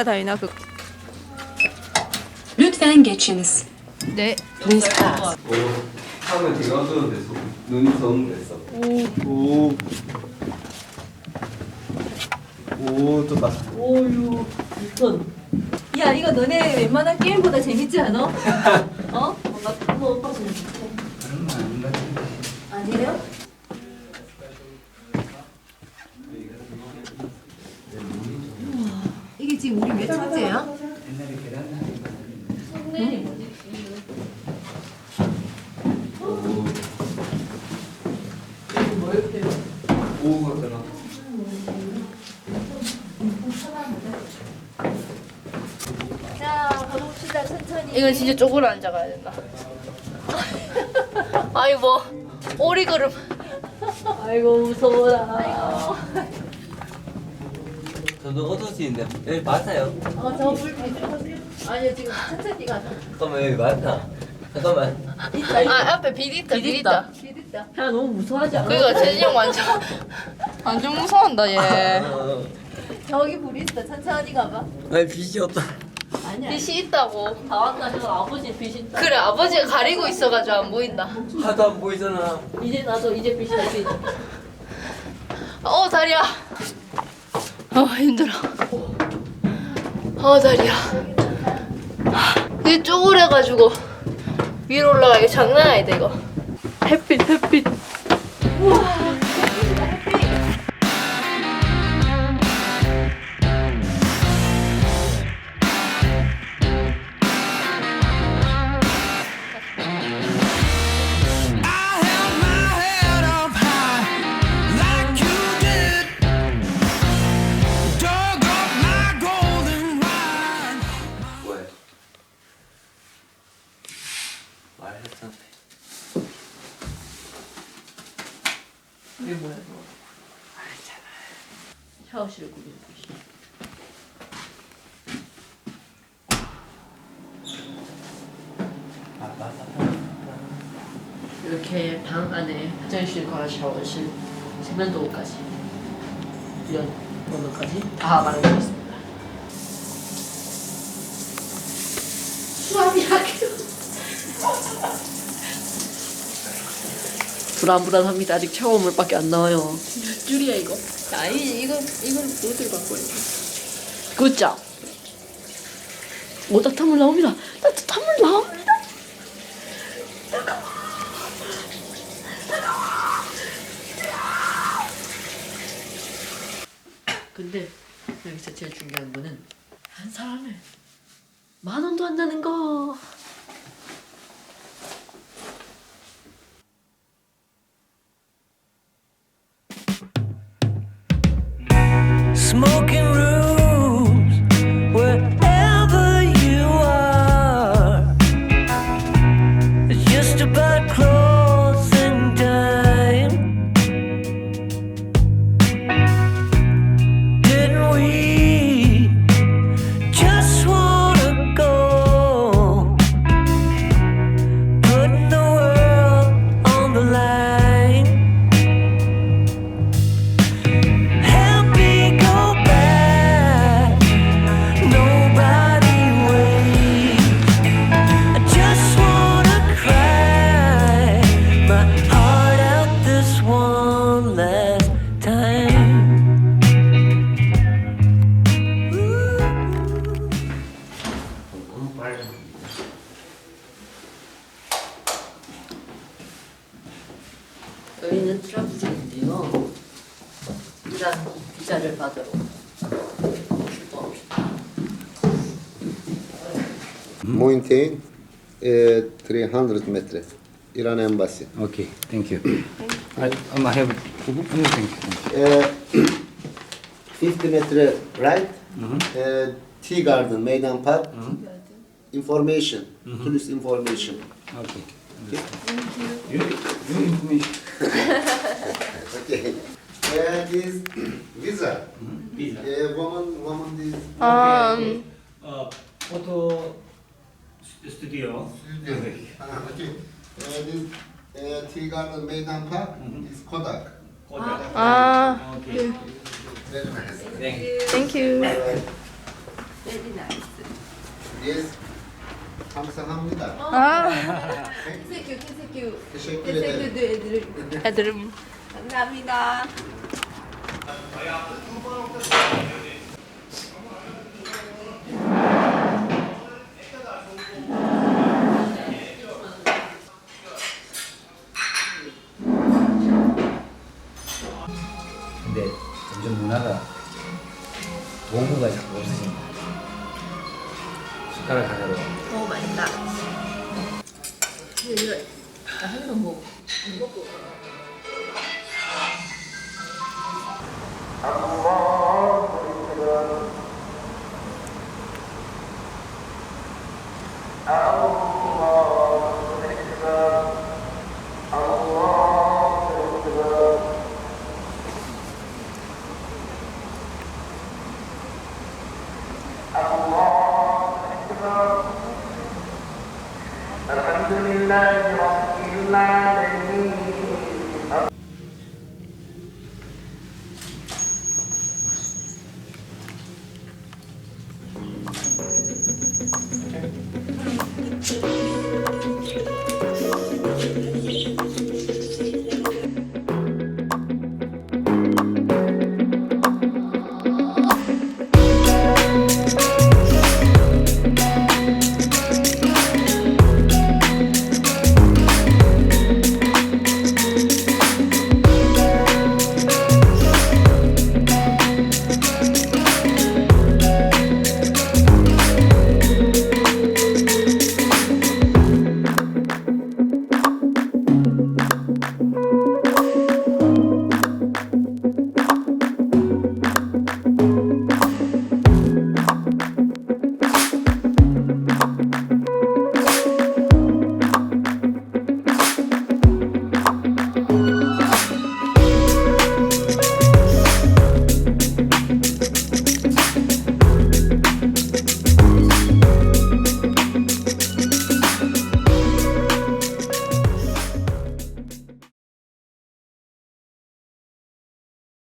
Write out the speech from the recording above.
어? 다 다이나 그. Lütfen geçiniz. 네. Please pass. 오, 하면 제가 어쩌면 됐어. 눈이 정 됐어. 오. 오, 좋다. 오유 일단 야 이거 너네 웬만한 게임보다 재밌지 않아? 어? 뭔가 그거 오빠 좀 그런 거 아닌 것 같은데. 아니에요? 우와, 이게 지금 우리 몇 첫째야? 옛날에 계란 성nen이 뭐지? 오, 이거 뭐 이렇게 오 같잖아. 자 가봅시다 천천히 이건 진짜 쪽으로 앉아가야 된다. 아니 뭐 오리걸음. 아이고 무서워라 저도 어두워지는데 여기 많아요. 어저 불빛 아니요 지금 천천히 가자 잠깐만 여기 많다. 잠깐만. 아 앞에 비디 있다 비디 있다. 길 있다 야 너무 무서워하지 않아? 그니까 재진이 형 완전 완전 무서워한다 얘. 어, 저기 불이 있어 천천히 가봐 아니 빛이 없다. 아니야 빛이 있다고. 다 왔다 저 아버지 빛 있다 그래 아버지가 가리고 있어가지고 안 보인다. 하도 안 보이잖아. 이제 나도 이제 빛이 할수 있다 어 다리야. 어 힘들어. 어 다리야. 이게 쪼그려가지고 위로 올라가기 장난 아니다 이거. 햇빛 햇빛. I 이게 뭐야 이거 샤워실을 꾸미는 곳이 아 맞아. 이렇게 방 안에 화장실과 샤워실, 세면도구까지 이런 것까지 다 마련되어 있습니다. 수압이 약해요. 불안불안합니다. 아직 샤워물밖에 안 나와요. 줄이야 이거. 아니 이거 이건 너들 갖고 해. 굿잡. 오 따뜻한 물 나옵니다. 따뜻한 물 나옵니다. 근데 여기서 제일 중요한 거는 한 사람을 만 원도 안 나는 거. Smoking Mountain uh, 300 metre. Iran Embassy. Okay, thank you. I, um, I have anything. Uh, 50 metre right. Uh, tea garden, Meydan Park. Information, tourist information. Okay. Okay. You, you information. okay. Uh, this visa. Visa. Uh, woman, woman this. Um, Uh, photo studio. Studio. Okay. Ah, okay. Uh, this uh, Meydan Park is Kodak. Kodak. Ah. Okay. Very nice. Thank you. Thank you. Very nice. Yes. Hamsahamnida. Ah. Teşekkür, teşekkür. Teşekkür ederim. Teşekkür ederim. Namida. 근데 이거 나 한번 뭐 Allah